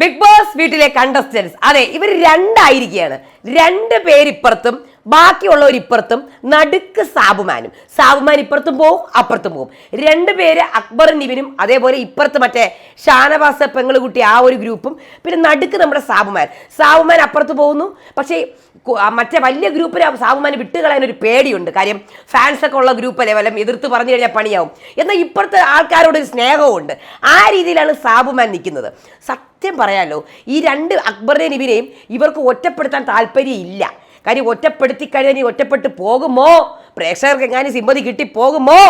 Big boss വീട്ടിലെ contestants അതെ ഇവർ രണ്ടായിരിക്കുകയാണ്. രണ്ട് പേരിപ്പുറത്തും ബാക്കിയുള്ളവർ ഇപ്പുറത്തും നടുക്ക് സാബുമാനും. സാബുമാൻ ഇപ്പുറത്തും പോവും അപ്പുറത്തും പോവും. രണ്ട് പേര് അക്ബർ നിവിനും അതേപോലെ ഇപ്പുറത്ത് മറ്റേ ഷാനവാസ പെങ്ങളുകുട്ടി ആ ഒരു ഗ്രൂപ്പും പിന്നെ നടുക്ക് നമ്മുടെ സാബുമാൻ. സാബുമാൻ അപ്പുറത്ത് പോകുന്നു. പക്ഷേ മറ്റേ വലിയ ഗ്രൂപ്പിൽ സാബുമാൻ വിട്ടുകളയാൻ ഒരു പേടിയുണ്ട്. കാര്യം ഫാൻസൊക്കെ ഉള്ള ഗ്രൂപ്പല്ലേ വല്ലതും എതിർത്ത് പറഞ്ഞു കഴിഞ്ഞാൽ പണിയാവും. എന്നാൽ ഇപ്പുറത്തെ ആൾക്കാരോട് ഒരു സ്നേഹമുണ്ട് ആ രീതിയിലാണ് സാബുമാൻ നിൽക്കുന്നത്. സത്യം പറയാലോ ഈ രണ്ട് അക്ബറിനെയും നിവിനെയും ഇവർക്ക് ഒറ്റപ്പെടുത്താൻ താല്പര്യമില്ല. കാര്യം ഒറ്റപ്പെടുത്തി കഴിഞ്ഞാൽ നീ ഒറ്റപ്പെട്ട് പോകുമോ? പ്രേക്ഷകർക്ക് എങ്ങാനും സിമ്പതി കിട്ടി പോകുമോ?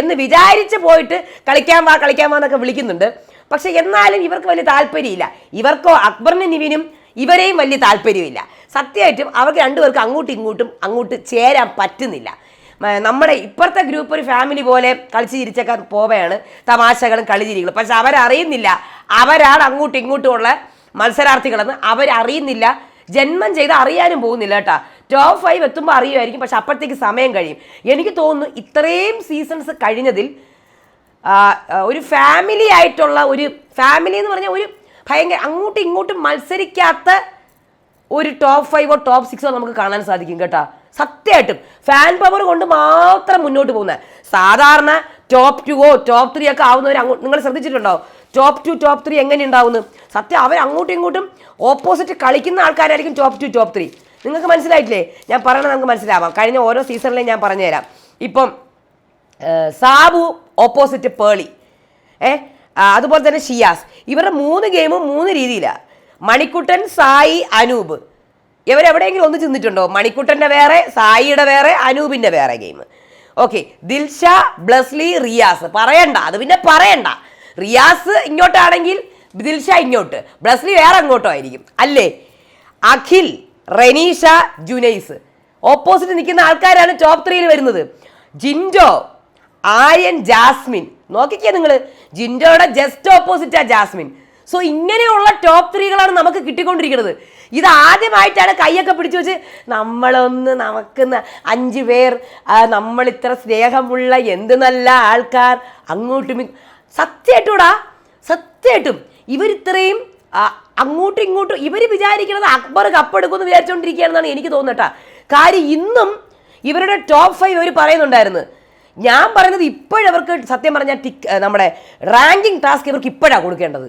എന്ന് വിചാരിച്ച് പോയിട്ട് കളിക്കാൻ വാ കളിക്കാൻ വാ എന്നൊക്കെ വിളിക്കുന്നുണ്ട്. പക്ഷെ എന്നാലും ഇവർക്ക് വലിയ താല്പര്യമില്ല. ഇവർക്കോ അക്ബറിനും നിവിനും ഇവരെയും വലിയ താല്പര്യമില്ല. സത്യമായിട്ടും അവർക്ക് രണ്ടുപേർക്കും അങ്ങോട്ടും ഇങ്ങോട്ടും അങ്ങോട്ട് ചേരാൻ പറ്റുന്നില്ല. നമ്മുടെ ഇപ്പുറത്തെ ഗ്രൂപ്പ് ഒരു ഫാമിലി പോലെ കളിച്ച് ചിരിച്ചൊക്കെ പോവുകയാണ് തമാശകളും കളിചിരികളും പക്ഷെ അവരറിയുന്നില്ല. അവരാണ് അങ്ങോട്ടും ഇങ്ങോട്ടും ഉള്ള മത്സരാർത്ഥികളെന്ന് അവരറിയുന്നില്ല. ജന്മം ചെയ്ത് അറിയാനും പോകുന്നില്ല കേട്ടാ. ടോപ്പ് ഫൈവ് എത്തുമ്പോൾ അറിയുമായിരിക്കും പക്ഷെ അപ്പോഴത്തേക്ക് സമയം കഴിയും. എനിക്ക് തോന്നുന്നു ഇത്രയും സീസൺസ് കഴിഞ്ഞതിൽ ഒരു ഫാമിലി ആയിട്ടുള്ള ഒരു ഫാമിലി എന്ന് പറഞ്ഞാൽ ഒരു ഭയങ്കര അങ്ങോട്ടും ഇങ്ങോട്ടും മത്സരിക്കാത്ത ഒരു ടോപ്പ് ഫൈവോ ടോപ്പ് സിക്സോ നമുക്ക് കാണാൻ സാധിക്കും കേട്ടോ. സത്യമായിട്ടും ഫാൻ പവർ കൊണ്ട് മാത്രം മുന്നോട്ട് പോകുന്നത്. സാധാരണ ടോപ്പ് ടുവോ ടോപ്പ് ത്രീ ഒക്കെ ആവുന്നവർ അങ്ങോട്ട് നിങ്ങൾ ശ്രദ്ധിച്ചിട്ടുണ്ടോ? ടോപ്പ് ടു ടോപ്പ് ത്രീ എങ്ങനെ ഉണ്ടാവുന്നു സത്യം അവർ അങ്ങോട്ടും ഇങ്ങോട്ടും ഓപ്പോസിറ്റ് കളിക്കുന്ന ആൾക്കാരായിരിക്കും ടോപ്പ് ടു ടോപ്പ് ത്രീ നിങ്ങൾക്ക് മനസ്സിലായിട്ടില്ലേ? ഞാൻ പറയണത് നമുക്ക് മനസ്സിലാവാം. കഴിഞ്ഞ ഓരോ സീസണിലേയും ഞാൻ പറഞ്ഞുതരാം. ഇപ്പം സാബു ഓപ്പോസിറ്റ് പേളി. ഏ അതുപോലെ തന്നെ ഷിയാസ്. ഇവരുടെ മൂന്ന് ഗെയിമും മൂന്ന് രീതിയിലാണ് മണിക്കുട്ടൻ സായി അനൂപ്. ഇവരെവിടെയെങ്കിലും ഒന്ന് ചിന്തിട്ടുണ്ടോ മണിക്കുട്ടന്റെ വേറെ സായിയുടെ വേറെ അനൂപിന്റെ വേറെ ഗെയിം ഓക്കെ ദിൽഷ ബ്ലസ്ലി റിയാസ്. പറയണ്ട. അത് പിന്നെ പറയണ്ട. റിയാസ് ഇങ്ങോട്ടാണെങ്കിൽ ദിൽഷ ഇങ്ങോട്ട് ബ്ലസ്ലി വേറെ അങ്ങോട്ടോ ആയിരിക്കും. അല്ലേ? അഖിൽ റെനീഷ ജുനൈസ്. ഓപ്പോസിറ്റ് നിൽക്കുന്ന ആൾക്കാരാണ് ടോപ്പ് ത്രീയിൽ വരുന്നത്. ജിൻഡോ ആര്യൻ ജാസ്മിൻ. നോക്കിക്കേ നിങ്ങൾ ജിൻഡോയുടെ ജസ്റ്റ് ഓപ്പോസിറ്റാ ജാസ്മിൻ. സോ ഇങ്ങനെയുള്ള ടോപ്പ് ത്രീകളാണ് നമുക്ക് കിട്ടിക്കൊണ്ടിരിക്കുന്നത്. ഇത് ആദ്യമായിട്ടാണ് കൈയൊക്കെ പിടിച്ചു വെച്ച് നമ്മളൊന്ന് നമുക്ക് അഞ്ച് പേർ നമ്മൾ ഇത്ര സ്നേഹമുള്ള എന്ത് നല്ല ആൾക്കാർ അങ്ങോട്ടും സത്യമായിട്ടൂടാ സത്യമായിട്ടും. ഇവരിത്രയും അങ്ങോട്ടും ഇങ്ങോട്ടും ഇവർ വിചാരിക്കുന്നത് അക്ബർ കപ്പെടുക്കുമെന്ന് വിചാരിച്ചുകൊണ്ടിരിക്കുകയാണെന്നാണ് എനിക്ക് തോന്നട്ട കാര്യം ഇന്നും ഇവരുടെ ടോപ്പ് ഫൈവ് ഇവർ പറയുന്നുണ്ടായിരുന്നു. ഞാൻ പറയുന്നത് ഇപ്പോഴവർക്ക് സത്യം പറഞ്ഞാൽ ടിക് നമ്മുടെ റാങ്കിങ് ടാസ്ക് ഇവർക്ക് ഇപ്പോഴാണ് കൊടുക്കേണ്ടത്.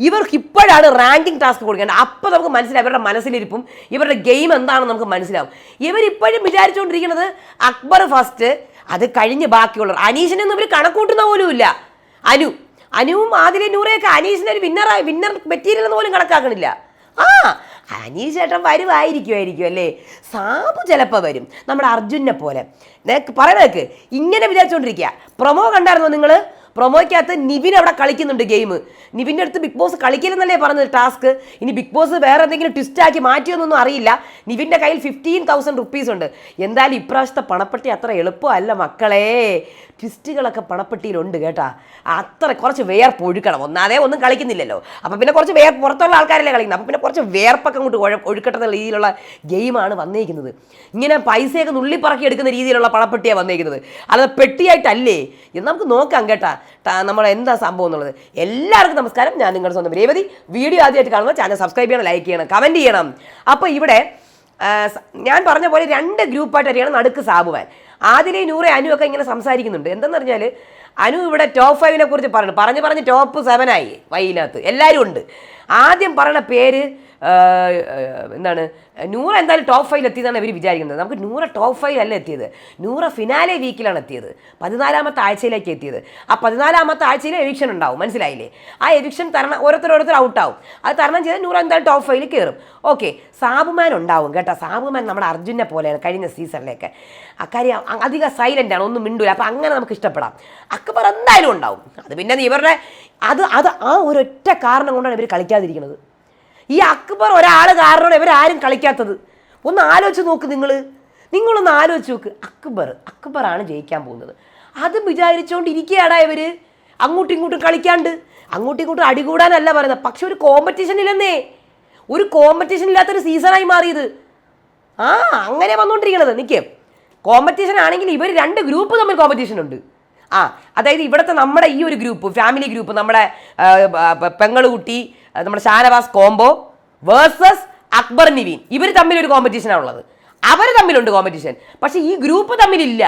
ഇവർക്ക് ഇപ്പോഴാണ് റാങ്കിങ് ടാസ്ക് കൊടുക്കേണ്ടത്. അപ്പോൾ നമുക്ക് മനസ്സിലാവും അവരുടെ മനസ്സിലിരിപ്പും ഇവരുടെ ഗെയിം എന്താണെന്ന് നമുക്ക് മനസ്സിലാവും. ഇവരിപ്പോഴും വിചാരിച്ചുകൊണ്ടിരിക്കുന്നത് അക്ബർ ഫസ്റ്റ് അത് കഴിഞ്ഞ് ബാക്കിയുള്ളവർ. അനീഷിനൊന്നും ഇവർ കണക്കൂട്ടുന്ന പോലും ഇല്ല അനു. അനുവും ആദിലെ നൂറയൊക്കെ അനീഷിനെ ഒരു വിന്നറായി വിന്നർ മെറ്റീരിയൽ എന്ന് പോലും കണക്കാക്കണില്ല. ആ അനീഷ് ചേട്ടൻ വരുമായിരിക്കുമായിരിക്കും അല്ലേ? സാബു ചിലപ്പോൾ വരും നമ്മുടെ അർജുനെ പോലെ. പറയണേക്ക് ഇങ്ങനെ വിചാരിച്ചുകൊണ്ടിരിക്കുക പ്രൊമോ കണ്ടായിരുന്നോ നിങ്ങൾ പ്രൊമോയ്ക്കകത്ത് നിവിൻ അവിടെ കളിക്കുന്നുണ്ട് ഗെയിം നിവിന്റെ അടുത്ത് ബിഗ് ബോസ് കളിക്കില്ലെന്നല്ലേ പറഞ്ഞത് ടാസ്ക് ഇനി ബിഗ് ബോസ് വേറെ എന്തെങ്കിലും ട്വിസ്റ്റ് ആക്കി മാറ്റിയൊന്നും അറിയില്ല. നിവിന്റെ കയ്യിൽ ഫിഫ്റ്റീൻ തൗസൻഡ് റുപ്പീസ് ഉണ്ട്. എന്തായാലും ഇപ്രാവശ്യത്തെ പണപ്പെട്ടി അത്ര എളുപ്പമല്ല മക്കളെ. ട്വിസ്റ്റുകളൊക്കെ പണപ്പെട്ടിയിലുണ്ട് കേട്ടാ. അത്ര കുറച്ച് വേർപ്പ് ഒഴുക്കണം ഒന്നാതെ ഒന്നും കളിക്കുന്നില്ലല്ലോ. അപ്പം പിന്നെ കുറച്ച് വേർ പുറത്തുള്ള ആൾക്കാരല്ലേ കളിക്കുന്നത്. അപ്പം പിന്നെ കുറച്ച് വേർപ്പൊക്കെ അങ്ങോട്ട് ഒഴ എന്നുള്ള രീതിയിലുള്ള ഗെയിമാണ് വന്നേക്കുന്നത്. ഇങ്ങനെ പൈസയൊക്കെ നുള്ളിപ്പറക്കി എടുക്കുന്ന രീതിയിലുള്ള പണപ്പെട്ടിയാണ് വന്നേക്കുന്നത്. അത് പെട്ടിയായിട്ടല്ലേ? നമുക്ക് നോക്കാം കേട്ടാ. നമ്മൾ എന്താ സംഭവം എന്നുള്ളത്. എല്ലാവർക്കും നമസ്കാരം. ഞാൻ നിങ്ങളുടെ സ്വന്തം രേവതി. വീഡിയോ ആദ്യമായിട്ട് കാണുമ്പോൾ ചാനൽ സബ്സ്ക്രൈബ് ചെയ്യണം ലൈക്ക് ചെയ്യണം കമന്റ് ചെയ്യണം. അപ്പോൾ ഇവിടെ ഞാൻ പറഞ്ഞ പോലെ രണ്ട് ഗ്രൂപ്പായിട്ടാണ് നടുക്ക് സാബുവാൻ. ആദിലെ നൂറെ അനു ഒക്കെ ഇങ്ങനെ സംസാരിക്കുന്നുണ്ട്. എന്തെന്ന് പറഞ്ഞാൽ അനു ഇവിടെ ടോപ്പ് ഫൈവിനെ കുറിച്ച് പറഞ്ഞു പറഞ്ഞ് പറഞ്ഞ് ടോപ്പ് സെവനായി വൈകിനകത്ത് എല്ലാവരും ഉണ്ട്. ആദ്യം പറയുന്ന പേര് എന്താണ് നൂറ എന്തായാലും ടോപ്പ് ഫൈവിൽ എത്തിയതാണ് ഇവർ വിചാരിക്കുന്നത്. നമുക്ക് നൂറ ടോപ്പ് ഫൈവ് അല്ല എത്തിയത്. നൂറ ഫിനാലെ വീക്കിലാണ് എത്തിയത്. പതിനാലാമത്തെ ആഴ്ചയിലേക്ക് എത്തിയത്. ആ പതിനാലാമത്തെ ആഴ്ചയിൽ എവിക്ഷൻ ഉണ്ടാവും. മനസ്സിലായില്ലേ? ആ എവിക്ഷൻ തരണം ഓരോരുത്തർ ഓരോരുത്തർ ഔട്ടാവും അത് തരണം ചെയ്ത് നൂറ എന്തായാലും ടോപ്പ് ഫൈവിൽ കയറും ഓക്കെ സാബുമാൻ ഉണ്ടാവും കേട്ടോ. സാബുമാൻ നമ്മുടെ അർജുനെ പോലെയാണ് കഴിഞ്ഞ സീസണിലേക്ക് അക്കാര്യം അധികം സൈലന്റ് ആണ് ഒന്നും മിണ്ടൂല. അപ്പം അങ്ങനെ നമുക്ക് ഇഷ്ടപ്പെടാം. അക്ബർ എന്തായാലും ഉണ്ടാവും. അത് പിന്നെ ഇവരുടെ അത് അത് ആ ഒരൊറ്റ കാരണം കൊണ്ടാണ് ഇവർ കളിക്കാതിരിക്കുന്നത്. ഈ അക്ബർ ഒരാൾ കാരണമാണ് ഇവരാരും കളിക്കാത്തത്. ഒന്ന് ആലോചിച്ച് നോക്ക് നിങ്ങൾ നിങ്ങളൊന്ന് ആലോചിച്ച് നോക്ക്. അക്ബർ അക്ബറാണ് ജയിക്കാൻ പോകുന്നത്. അത് വിചാരിച്ചുകൊണ്ടിരിക്കുകയാടാ ഇവർ അങ്ങോട്ടും ഇങ്ങോട്ടും കളിക്കാണ്ട്. അങ്ങോട്ടും ഇങ്ങോട്ടും അടികൂടാനല്ല പറയുന്നത്. പക്ഷെ ഒരു കോമ്പറ്റീഷൻ ഇല്ലെന്നേ. ഒരു കോമ്പറ്റീഷൻ ഇല്ലാത്തൊരു സീസണായി മാറിയത്. ആ അങ്ങനെ വന്നുകൊണ്ടിരിക്കണത് നിൽക്കേ കോമ്പറ്റീഷൻ ആണെങ്കിൽ ഇവർ രണ്ട് ഗ്രൂപ്പ് തമ്മിൽ കോമ്പറ്റീഷൻ ഉണ്ട്. ആ അതായത് ഇവിടുത്തെ നമ്മുടെ ഈ ഒരു ഗ്രൂപ്പ് ഫാമിലി ഗ്രൂപ്പ് നമ്മുടെ പെങ്ങളുകുട്ടി നമ്മുടെ ഷാനവാസ് കോംബോ വേഴ്സസ് അക്ബർ നിവീൻ. ഇവർ തമ്മിൽ ഒരു കോമ്പറ്റീഷനാണ് ഉള്ളത് അവർ തമ്മിലുണ്ട് കോമ്പറ്റീഷൻ പക്ഷേ ഈ ഗ്രൂപ്പ് തമ്മിലില്ല.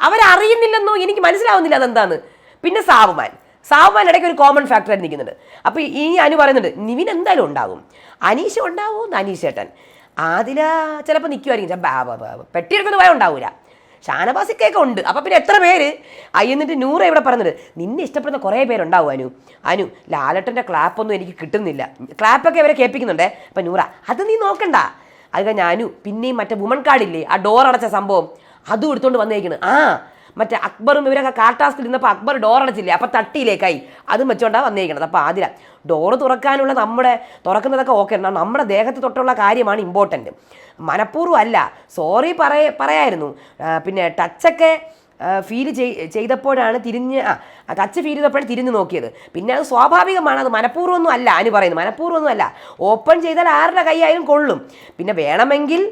അവരറിയുന്നില്ലെന്നോ എനിക്ക് മനസ്സിലാവുന്നില്ല അതെന്താണ്. പിന്നെ സാവുമാൻ. സാവുമാൻ ഇടയ്ക്ക് ഒരു കോമൺ ഫാക്ടർ ആയിട്ട് നിൽക്കുന്നുണ്ട്. അപ്പോൾ ഈ അനു പറയുന്നുണ്ട് നിവിൻ എന്തായാലും ഉണ്ടാകും. അനീഷ ഉണ്ടാവും അനീഷ് ചേട്ടൻ ആദില ചിലപ്പോൾ നിൽക്കുമായിരിക്കും പെട്ടിയെടുക്കുന്ന ഭയം ഉണ്ടാവില്ല ഷാനവാസിക്കൊക്കെ ഉണ്ട്. അപ്പം പിന്നെ എത്ര പേര്? ആ, എന്നിട്ട് നൂറ് ഇവിടെ പറഞ്ഞത്? നിന്നെ ഇഷ്ടപ്പെടുന്ന കുറേ പേരുണ്ടാവും അനു. അനു ലാലട്ടന്റെ ക്ലാപ്പൊന്നും എനിക്ക് കിട്ടുന്നില്ല. ക്ലാപ്പൊക്കെ അവരെ കേൾപ്പിക്കുന്നുണ്ടേ. അപ്പം നൂറ അത് നീ നോക്കണ്ട. അത് കഴിഞ്ഞ അനു പിന്നെയും മറ്റേ വുമൺ കാർഡില്ലേ? ആ ഡോർ അടച്ച സംഭവം. അതും എടുത്തുകൊണ്ട് വന്നേക്കണ്. ആ മറ്റേ അക്ബറും ഇവരൊക്കെ കാട്ടാസ്കിൽ ഇരുന്നപ്പോൾ അക്ബർ ഡോർ അടച്ചില്ലേ? അപ്പം തട്ടിയിലേക്കായി. അതും വെച്ചോണ്ടാണ് വന്നിരിക്കുന്നത് അപ്പോൾ ആതിര ഡോറ് തുറക്കാനുള്ള നമ്മുടെ തുറക്കുന്നതൊക്കെ ഓക്കെ ആണ് നമ്മുടെ ദേഹത്ത് തൊട്ടുള്ള കാര്യമാണ് ഇമ്പോർട്ടന്റ് മനഃപൂർവം അല്ല. സോറി പറയ പറയായിരുന്നു. പിന്നെ ടച്ചൊക്കെ ഫീൽ ചെയ്തപ്പോഴാണ് തിരിഞ്ഞ് ആ ടച്ച് ഫീൽ ചെയ്തപ്പോഴാണ് തിരിഞ്ഞ് നോക്കിയത്. പിന്നെ അത് സ്വാഭാവികമാണ് അത് മനഃപൂർവമൊന്നും അല്ല അനു പറയുന്നത് മനഃപൂർവമൊന്നും അല്ല. ഓപ്പൺ ചെയ്താൽ ആരുടെ കൈയായാലും കൊള്ളും. പിന്നെ വേണമെങ്കിൽ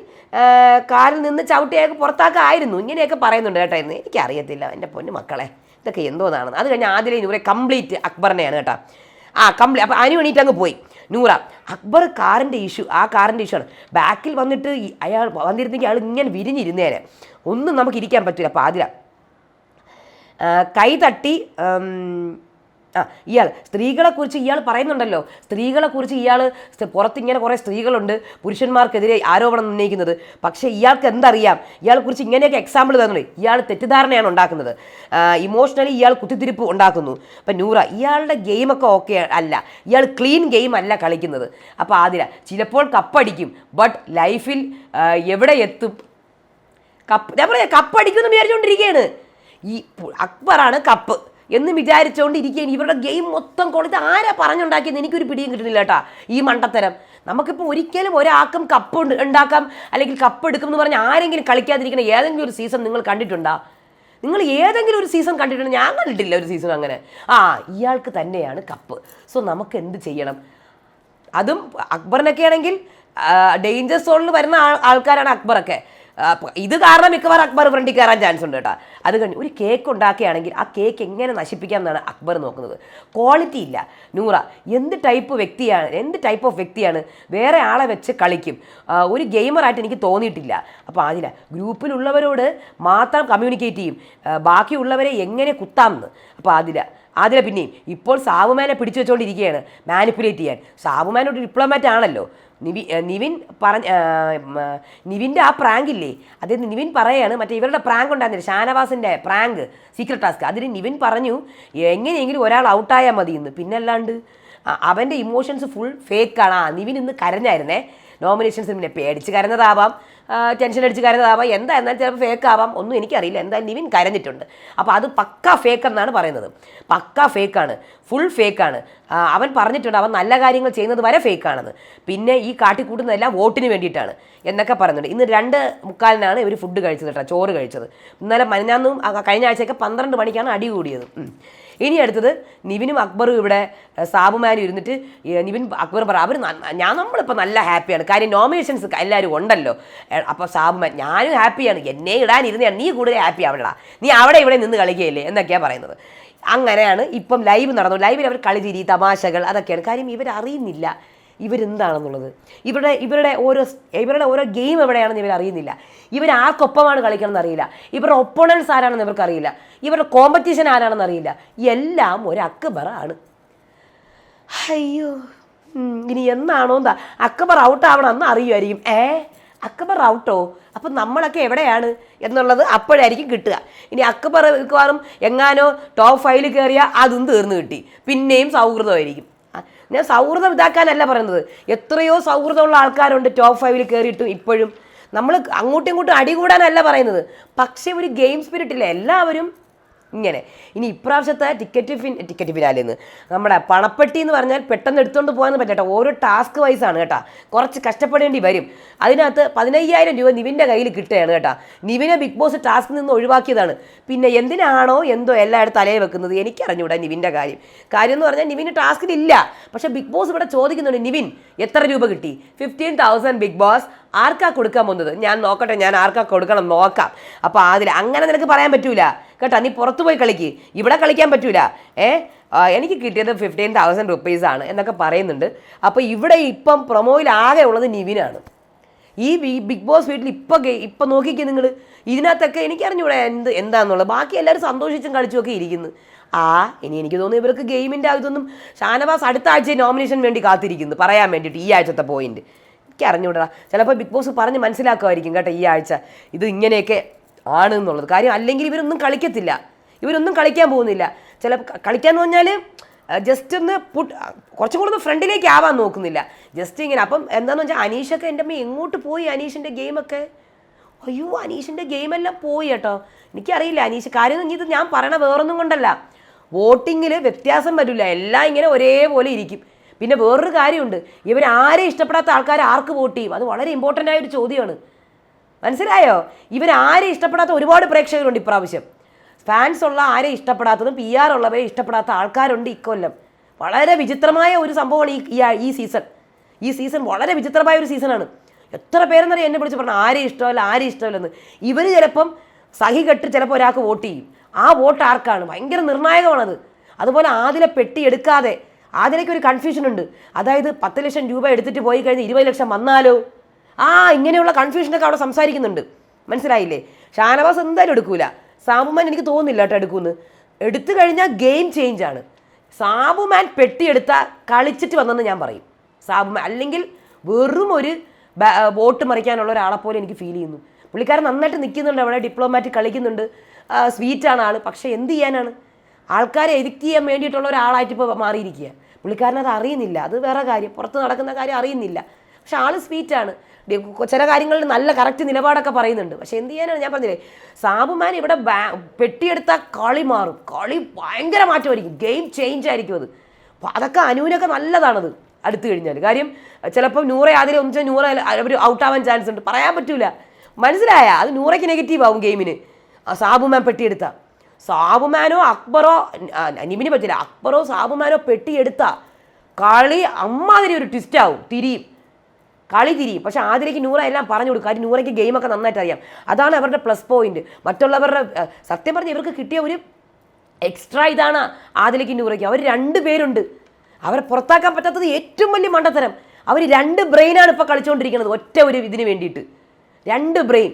കാലിൽ നിന്ന് ചവിട്ടിയൊക്കെ പുറത്താക്കായിരുന്നു ഇങ്ങനെയൊക്കെ പറയുന്നുണ്ട് കേട്ടോ എന്ന് എനിക്കറിയത്തില്ല എന്റെ പൊന്നു മക്കളെ. ഇതൊക്കെ എന്തോന്നാണ് അത് കഴിഞ്ഞ് ആദ്യം നൂറെ കംപ്ലീറ്റ് അക്ബറിനെയാണ് കേട്ടോ. ആ കംപ്ലീറ്റ് അപ്പോൾ അനു എണീറ്റ് അങ്ങ് പോയി. നൂറ അക്ബർ കാറിന്റെ ഇഷ്യൂ ആ കാറിന്റെ ഇഷ്യൂ ആണ്. ബാക്കിൽ വന്നിട്ട് അയാൾ വന്നിരുന്നെങ്കിൽ അയാൾ ഇങ്ങനെ വിരിഞ്ഞിരുന്നേനെ. ഒന്നും നമുക്ക് ഇരിക്കാൻ പറ്റില്ല അപ്പോൾ ആതിര ആ, കൈ തട്ടി ഉം, ആ ഇയാൾ സ്ത്രീകളെക്കുറിച്ച് ഇയാൾ പറയുന്നുണ്ടല്ലോ. സ്ത്രീകളെക്കുറിച്ച് ഇയാൾ പുറത്തിങ്ങനെ കുറേ സ്ത്രീകളുണ്ട്. പുരുഷന്മാർക്കെതിരെ ആരോപണം ഉന്നയിക്കുന്നത്. പക്ഷേ ഇയാൾക്ക് എന്തറിയാം? ഇയാളെക്കുറിച്ച് ഇങ്ങനെയൊക്കെ എക്സാമ്പിൾ തന്നുണ്ട് ഇയാൾ തെറ്റിദ്ധാരണയാണ് ഉണ്ടാക്കുന്നത്. ഇമോഷണലി ഇയാൾ കുത്തിത്തിരിപ്പ് ഉണ്ടാക്കുന്നു. അപ്പം നൂറ ഇയാളുടെ ഗെയിമൊക്കെ ഓക്കെ അല്ല. ഇയാൾ ക്ലീൻ ഗെയിം അല്ല കളിക്കുന്നത്. അപ്പോൾ ആതിര ചിലപ്പോൾ കപ്പടിക്കും. ബട്ട് ലൈഫിൽ എവിടെ എത്തും? കപ്പ് ഞാൻ പറയാം കപ്പടിക്കുമെന്ന് വിചാരിച്ചുകൊണ്ടിരിക്കുകയാണ് ഈ അക്ബറാണ് കപ്പ്. എന്ന് വിചാരിച്ചുകൊണ്ടിരിക്കുകയാണ് ഇവരുടെ ഗെയിം മൊത്തം കൊടുത്ത് ആരാ പറഞ്ഞുണ്ടാക്കിയത് എനിക്കൊരു പിടിയും കിട്ടുന്നില്ല കേട്ടാ ഈ മണ്ടത്തരം. നമുക്കിപ്പോൾ ഒരിക്കലും ഒരാൾക്കും കപ്പ് ഉണ്ട്- ഉണ്ടാക്കാം അല്ലെങ്കിൽ കപ്പ് എടുക്കും എന്ന് പറഞ്ഞ് ആരെങ്കിലും കളിക്കാതിരിക്കുന്ന ഏതെങ്കിലും ഒരു സീസൺ നിങ്ങൾ കണ്ടിട്ടുണ്ടോ? നിങ്ങൾ ഏതെങ്കിലും ഒരു സീസൺ കണ്ടിട്ടുണ്ടോ? ഞാൻ കണ്ടിട്ടില്ല ഒരു സീസൺ അങ്ങനെ. ആ ഇയാൾക്ക് തന്നെയാണ് കപ്പ്. സോ നമുക്ക് എന്ത് ചെയ്യണം? അതും അക്ബറിനൊക്കെ ആണെങ്കിൽ ഡേഞ്ചർ സോണിൽ വരുന്ന ആൾക്കാരാണ് അക്ബറൊക്കെ. ഇത് കാരണം മിക്കവാറും അക്ബർ ഫ്രണ്ടിൽ കയറാൻ ചാൻസ് ഉണ്ട് കേട്ടോ. അത് കഴിഞ്ഞ് ഒരു കേക്ക് ഉണ്ടാക്കുകയാണെങ്കിൽ ആ കേക്ക് എങ്ങനെ നശിപ്പിക്കാം എന്നാണ് അക്ബർ നോക്കുന്നത്. ക്വാളിറ്റി ഇല്ല. നൂറ എന്ത് ടൈപ്പ് വ്യക്തിയാണ് എന്ത് ടൈപ്പ് ഓഫ് വ്യക്തിയാണ് വേറെ ആളെ വെച്ച് കളിക്കും? ഒരു ഗെയിമറായിട്ട് എനിക്ക് തോന്നിയിട്ടില്ല. അപ്പോൾ ആദില ഗ്രൂപ്പിലുള്ളവരോട് മാത്രം കമ്മ്യൂണിക്കേറ്റ് ചെയ്യും. ബാക്കിയുള്ളവരെ എങ്ങനെ കുത്താമെന്ന്. അപ്പോൾ ആദില ആദില പിന്നെയും ഇപ്പോൾ സാബുമാനെ പിടിച്ചു വെച്ചുകൊണ്ടിരിക്കുകയാണ് മാനിപ്പുലേറ്റ് ചെയ്യാൻ. സാബുമാൻ ഒരു ഡിപ്ലോമാറ്റ് ആണല്ലോ. നിവി നിവിൻ പറഞ്ഞ നിവിന്റെ ആ പ്രാങ്ക് ഇല്ലേ അതായത് നിവിൻ പറയാണ് മറ്റേ ഇവരുടെ പ്രാങ്ക് ഉണ്ടായിരുന്നില്ല? ഷാനവാസിന്റെ പ്രാങ്ക് സീക്രട്ട് ടാസ്ക് അതിന് നിവിൻ പറഞ്ഞു എങ്ങനെയെങ്കിലും ഒരാൾ ഔട്ടായാൽ മതി എന്ന് പിന്നല്ലാണ്ട് അവന്റെ ഇമോഷൻസ് ഫുൾ ഫേക്കാണ് ആ നിവിൻ ഇന്ന് കരഞ്ഞായിരുന്നേ. നോമിനേഷൻസ് പിന്നെ പേടിച്ച് കരഞ്ഞതാവാം. ടെൻഷൻ അടിച്ച് കരഞ്ഞതാവാം. എന്താ എന്നാൽ ചിലപ്പോൾ ഫേക്ക് ആവാം. ഒന്നും എനിക്കറിയില്ല. എന്തായാലും നിവിൻ കരഞ്ഞിട്ടുണ്ട്. അപ്പോൾ അത് പക്ക ഫേക്ക് എന്നാണ് പറയുന്നത്. പക്ക ഫേക്കാണ് ഫുൾ ഫേക്കാണ് അവൻ പറഞ്ഞിട്ടുണ്ട് അവൻ നല്ല കാര്യങ്ങൾ ചെയ്യുന്നത് വരെ ഫേക്കാണെന്ന് പിന്നെ ഈ കാട്ടിക്കൂട്ടുന്നതെല്ലാം വോട്ടിന് വേണ്ടിയിട്ടാണ് എന്നൊക്കെ പറയുന്നുണ്ട്. ഇന്ന് രണ്ട് മുക്കാലിനാണ് ഇവർ ഫുഡ് കഴിച്ചത് കേട്ടോ. ചോറ് കഴിച്ചത്. ഇന്നലെ മനിഞ്ഞാന്നും ആ കഴിഞ്ഞ ആഴ്ചയൊക്കെ പന്ത്രണ്ട് മണിക്കാണ് അടി കൂടിയത്. ഇനി അടുത്തത് നിവിനും അക്ബറും ഇവിടെ സാബുമാനും ഇരുന്നിട്ട് നിവിൻ അക്ബർ പറ അവർ ഞാൻ നമ്മളിപ്പോൾ നല്ല ഹാപ്പിയാണ്. കാര്യം നോമിനേഷൻസ് എല്ലാവരും ഉണ്ടല്ലോ. അപ്പോൾ സാബുമാൻ ഞാനും ഹാപ്പിയാണ്. എന്നെ ഇടാനിരുന്നതാണ് നീ കൂടുതൽ ഹാപ്പി ആവണ്ട. നീ അവിടെ ഇവിടെ നിന്ന് കളിക്കുകയല്ലേ? എന്നൊക്കെയാണ് പറയുന്നത്. അങ്ങനെയാണ് ഇപ്പം ലൈവ് നടന്നു. ലൈവിൽ അവർ കളി ചിരി തമാശകൾ അതൊക്കെയാണ്. കാര്യം ഇവർ അറിയുന്നില്ല ഇവരെന്താണെന്നുള്ളത്? ഇവരുടെ ഇവരുടെ ഓരോ ഇവരുടെ ഓരോ ഗെയിം എവിടെയാണെന്ന് ഇവർ അറിയുന്നില്ല. ഇവർ ആർക്കൊപ്പമാണ് കളിക്കണമെന്ന് അറിയില്ല. ഇവരുടെ ഒപ്പോണൻസ് ആരാണെന്ന് ഇവർക്കറിയില്ല ഇവരുടെ കോമ്പറ്റീഷൻ ആരാണെന്ന് അറിയില്ല. എല്ലാം ഒരു അക്ബർ ആണ്. അയ്യോ ഇനി എന്നാണോ എന്താ? അക്ബർ ഔട്ട് എന്ന് അറിയുമായിരിക്കും. ഏ അക്ബർ ഔട്ടോ അപ്പം നമ്മളൊക്കെ എവിടെയാണ് എന്നുള്ളത് അപ്പോഴായിരിക്കും കിട്ടുക. ഇനി അക്ബർ മിക്കവാറും എങ്ങാനോ ടോപ്പ് ഫൈവിൽ കയറിയാൽ അതും തീർന്നു കിട്ടി. പിന്നെയും സൗഹൃദമായിരിക്കും. ഞാൻ സൗഹൃദം ഇതാക്കാനല്ല പറയുന്നത്. എത്രയോ സൗഹൃദമുള്ള ആൾക്കാരുണ്ട് ടോപ്പ് ഫൈവിൽ കയറിയിട്ടും ഇപ്പോഴും. നമ്മൾ അങ്ങോട്ടും ഇങ്ങോട്ടും അടികൂടാനല്ല പറയുന്നത്. പക്ഷേ ഒരു ഗെയിം സ്പിരിറ്റില്ല എല്ലാവരും ഇങ്ങനെ. ഇനി ഇപ്രാവശ്യത്തെ ടിക്കറ്റ് ഫിൻ ടിക്കറ്റ് ഫിനാലെന്ന്. നമ്മുടെ പണപ്പെട്ടി എന്ന് പറഞ്ഞാൽ പെട്ടെന്ന് എടുത്തുകൊണ്ട് പോകാൻ പറ്റട്ടോ ഓരോ ടാസ്ക് വൈസ് ആണ് കേട്ടോ. കുറച്ച് കഷ്ടപ്പെടേണ്ടി വരും. അതിനകത്ത് പതിനയ്യായിരം രൂപ നിവിന്റെ കയ്യിൽ കിട്ടുകയാണ് കേട്ടോ. നിവിനെ ബിഗ് ബോസ് ടാസ്കിൽ നിന്ന് ഒഴിവാക്കിയതാണ്. പിന്നെ എന്തിനാണോ എന്തോ എല്ലായിടത്തും തലയിൽ വെക്കുന്നത്? എനിക്കറിഞ്ഞൂടാ നിവിന്റെ കാര്യം. കാര്യം എന്ന് പറഞ്ഞാൽ നിവിന് ടാസ്കിലില്ല പക്ഷേ ബിഗ് ബോസ് ഇവിടെ ചോദിക്കുന്നുണ്ട് നിവിൻ എത്ര രൂപ കിട്ടി? Fifteen thousand Bigg Boss. ആർക്കാ കൊടുക്കാൻ പോകുന്നത്? ഞാൻ നോക്കട്ടെ ഞാൻ ആർക്കാ കൊടുക്കണം നോക്കാം. അപ്പോൾ അതിൽ അങ്ങനെ നിനക്ക് പറയാൻ പറ്റൂല. കേട്ടോ നീ പുറത്ത് പോയി കളിക്ക്. ഇവിടെ കളിക്കാൻ പറ്റൂല. ഏ? എനിക്ക് കിട്ടിയത് ഫിഫ്റ്റീൻ തൗസൻഡ് റുപ്പീസ് ആണ് എന്നൊക്കെ പറയുന്നുണ്ട്. അപ്പോൾ ഇവിടെ ഇപ്പം പ്രൊമോയിൽ ആകെ ഉള്ളത് നിവിനാണ്. ഈ ബിഗ് ബോസ് വീട്ടിൽ ഇപ്പം ഇപ്പം നോക്കിക്കേ നിങ്ങൾ ഇതിനകത്തൊക്കെ എനിക്കറിഞ്ഞൂടെ എന്ത് എന്താണെന്നുള്ളത് ബാക്കി എല്ലാവരും സന്തോഷിച്ചും കളിച്ചുമൊക്കെ ഇരിക്കുന്നു. ആ ഇനി എനിക്ക് തോന്നുന്നു ഇവർക്ക് ഗെയിമിന്റെ അതൊന്നും ഷാനവാസ് അടുത്ത ആഴ്ച നോമിനേഷൻ വേണ്ടി കാത്തിരിക്കുന്നു. പറയാൻ വേണ്ടിയിട്ട് ഈ ആഴ്ചത്തെ പോയിന്റ് എനിക്ക് അറിഞ്ഞൂടാ ചിലപ്പോൾ ബിഗ് ബോസ് പറഞ്ഞ് മനസ്സിലാക്കുമായിരിക്കും കേട്ടോ ഈ ആഴ്ച. ഇത് ഇങ്ങനെയൊക്കെ ആണ് എന്നുള്ളത്. കാര്യം അല്ലെങ്കിൽ ഇവരൊന്നും കളിക്കത്തില്ല. ഇവരൊന്നും കളിക്കാൻ പോകുന്നില്ല. ചില കളിക്കാന്ന് പറഞ്ഞാൽ ജസ്റ്റ് ഒന്ന് പുട്ട് കുറച്ചും കൂടെ ഒന്ന് ഫ്രണ്ടിലേക്ക് ആവാൻ നോക്കുന്നില്ല. ജസ്റ്റ് ഇങ്ങനെ അപ്പം എന്താണെന്ന് വെച്ചാൽ അനീഷൊക്കെ എന്റെ അമ്മ എങ്ങോട്ട് പോയി അനീഷിന്റെ ഗെയിമൊക്കെ? അയ്യോ അനീഷിന്റെ ഗെയിമെല്ലാം പോയി കേട്ടോ. എനിക്കറിയില്ല അനീഷ് കാര്യം ഇത് ഞാൻ പറയണ വേറൊന്നും കൊണ്ടല്ല. വോട്ടിങ്ങിൽ വ്യത്യാസം വരില്ല. എല്ലാം ഇങ്ങനെ ഒരേപോലെ ഇരിക്കും. പിന്നെ വേറൊരു കാര്യമുണ്ട്. ഇവർ ആരെ ഇഷ്ടപ്പെടാത്ത ആൾക്കാർ ആർക്ക് വോട്ട് ചെയ്യും? അത് വളരെ ഇമ്പോർട്ടന്റ് ആയൊരു ചോദ്യമാണ്. മനസ്സിലായോ? ഇവർ ആരെ ഇഷ്ടപ്പെടാത്ത ഒരുപാട് പ്രേക്ഷകരുണ്ട് ഇപ്രാവശ്യം. ഫാൻസ് ഉള്ള ആരെ ഇഷ്ടപ്പെടാത്തതും പി ആർ ഉള്ളവരെ ഇഷ്ടപ്പെടാത്ത ആൾക്കാരുണ്ട് ഇക്കൊല്ലം. വളരെ വിചിത്രമായ ഒരു സംഭവമാണ് ഈ ഈ സീസൺ ഈ സീസൺ വളരെ വിചിത്രമായ ഒരു സീസണാണ് എത്ര പേരെന്നറിയാം എന്നെ വിളിച്ച് പറഞ്ഞു ആരെ ഇഷ്ടമല്ല ആരെ ഇഷ്ടമല്ലെന്ന്. ഇവർ ചിലപ്പം സഹി കെട്ട് ചിലപ്പോൾ ഒരാൾക്ക് വോട്ട് ചെയ്യും. ആ വോട്ട് ആർക്കാണ്? ഭയങ്കര നിർണായകമാണത്. അതുപോലെ ആദിലെ പെട്ടി എടുക്കാതെ ആദിലേക്ക് ഒരു കൺഫ്യൂഷൻ ഉണ്ട്. അതായത് പത്ത് ലക്ഷം രൂപ എടുത്തിട്ട് പോയി കഴിഞ്ഞ് ഇരുപത് ലക്ഷം വന്നാലോ? ആ ഇങ്ങനെയുള്ള കൺഫ്യൂഷനൊക്കെ അവിടെ സംസാരിക്കുന്നുണ്ട്. മനസ്സിലായില്ലേ? ഷാനവാസ് എന്തായാലും എടുക്കൂല. സാബുമാൻ എനിക്ക് തോന്നുന്നില്ല കേട്ടോ എടുക്കുമെന്ന്. എടുത്തു കഴിഞ്ഞാൽ ഗെയിം ചേഞ്ച് ആണ്. സാബുമാൻ പെട്ടിയെടുത്ത കളിച്ചിട്ട് വന്നെന്ന് ഞാൻ പറയും. സാബുമാൻ അല്ലെങ്കിൽ വെറും ഒരു വോട്ട് മറിക്കാനുള്ള ഒരാളെ പോലെ എനിക്ക് ഫീൽ ചെയ്യുന്നു. പുള്ളിക്കാരൻ നന്നായിട്ട് നിൽക്കുന്നുണ്ട് അവിടെ ഡിപ്ലോമാറ്റിക് കളിക്കുന്നുണ്ട്. സ്വീറ്റാണ് ആൾ പക്ഷേ എന്ത് ചെയ്യാനാണ്? ആൾക്കാരെ എതിക്ക് ചെയ്യാൻ വേണ്ടിയിട്ടുള്ള ഒരാളായിട്ട് ഇപ്പോൾ മാറിയിരിക്കുക പുള്ളിക്കാരനത് അറിയുന്നില്ല. അത് വേറെ കാര്യം. പുറത്ത് നടക്കുന്ന കാര്യം അറിയുന്നില്ല. പക്ഷെ ആൾ സ്വീറ്റാണ് ചില കാര്യങ്ങളിൽ നല്ല കറക്റ്റ് നിലപാടൊക്കെ പറയുന്നുണ്ട്. പക്ഷെ എന്ത് ചെയ്യാനാണ് ഞാൻ പറഞ്ഞില്ലേ? സാബുമാൻ ഇവിടെ ബാ- പെട്ടിയെടുത്ത കളി മാറും. കളി ഭയങ്കര മാറ്റമായിരിക്കും. ഗെയിം ചേഞ്ച് ആയിരിക്കും അത്. അതൊക്കെ അനുവിനൊക്കെ നല്ലതാണത്. അടുത്ത് കഴിഞ്ഞാൽ. കാര്യം ചിലപ്പോൾ നൂറെ അതിലെ ഒന്നിച്ചാൽ നൂറ അവർ ഔട്ടാവാൻ ചാൻസ് ഉണ്ട്. പറയാൻ പറ്റൂല. മനസ്സിലായ? അത് നൂറയ്ക്ക് നെഗറ്റീവ് ആവും ഗെയിമിന് ആ സാബുമാൻ പെട്ടിയെടുത്ത. സാബുമാനോ അക്ബറോ നിമിന് പറ്റില്ല. അക്ബറോ സാബുമാനോ പെട്ടിയെടുത്ത. കളി അമ്മാതിരി ഒരു ട്വിസ്റ്റ് ആവും. തിരിയും. കളി തിരിയും. പക്ഷെ ആതിരയ്ക്ക് നൂറ എല്ലാം പറഞ്ഞു കൊടുക്കും. കാര്യം നൂറയ്ക്ക് ഗെയിമൊക്കെ നന്നായിട്ട് അറിയാം. അതാണ് അവരുടെ പ്ലസ് പോയിന്റ് മറ്റുള്ളവരുടെ സത്യം പറഞ്ഞ് ഇവർക്ക് കിട്ടിയ ഒരു എക്സ്ട്രാ ഇതാണ് ആതിലേക്ക് നൂറയ്ക്ക്. അവർ രണ്ട് പേരുണ്ട്. അവരെ പുറത്താക്കാൻ പറ്റാത്തത് ഏറ്റവും വലിയ മണ്ടത്തരം. അവർ രണ്ട് ബ്രെയിനാണ് ഇപ്പോൾ കളിച്ചുകൊണ്ടിരിക്കുന്നത് ഒറ്റ ഒരു ഇതിന് വേണ്ടിയിട്ട്. രണ്ട് ബ്രെയിൻ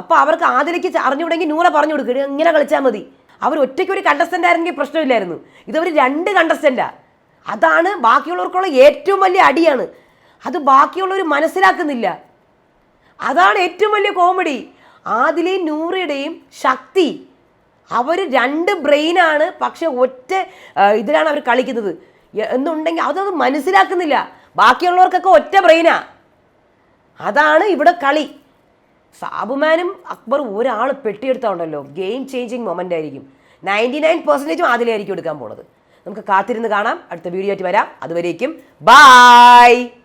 അപ്പോൾ അവർക്ക് ആദിലേക്ക് അറിഞ്ഞുവിടെങ്കിൽ നൂറ പറഞ്ഞു കൊടുക്കുക ഇങ്ങനെ കളിച്ചാൽ മതി. അവർ ഒറ്റയ്ക്ക് ഒരു കണ്ടസ്റ്റന്റ് ആയിരുന്നെങ്കിൽ പ്രശ്നമില്ലായിരുന്നു. ഇതവർ രണ്ട് കണ്ടസ്റ്റന്റാണ് അതാണ് ബാക്കിയുള്ളവർക്കുള്ള ഏറ്റവും വലിയ അടിയാണ്. അത് ബാക്കിയുള്ളവർ മനസ്സിലാക്കുന്നില്ല. അതാണ് ഏറ്റവും വലിയ കോമഡി. ആദിലെയും നൂറയുടെയും ശക്തി. അവർ രണ്ട് ബ്രെയിനാണ് പക്ഷെ ഒറ്റ ഇതിലാണ് അവർ കളിക്കുന്നത്. എന്നുണ്ടെങ്കിൽ അതൊന്നും മനസ്സിലാക്കുന്നില്ല. ബാക്കിയുള്ളവർക്കൊക്കെ ഒറ്റ ബ്രെയിനാ. അതാണ് ഇവിടെ കളി. സാബുമാനും അക്ബറും ഒരാൾ പെട്ടിയെടുത്തോണ്ടല്ലോ. ഗെയിം ചേഞ്ചിങ് മൊമെന്റ് ആയിരിക്കും. നയന്റി നയൻ പെർസെന്റേജും അതിലായിരിക്കും എടുക്കാൻ പോണത്. നമുക്ക് കാത്തിരുന്ന് കാണാം. അടുത്ത വീഡിയോ ആയിട്ട് വരാം. അതുവരേക്കും. ബായ്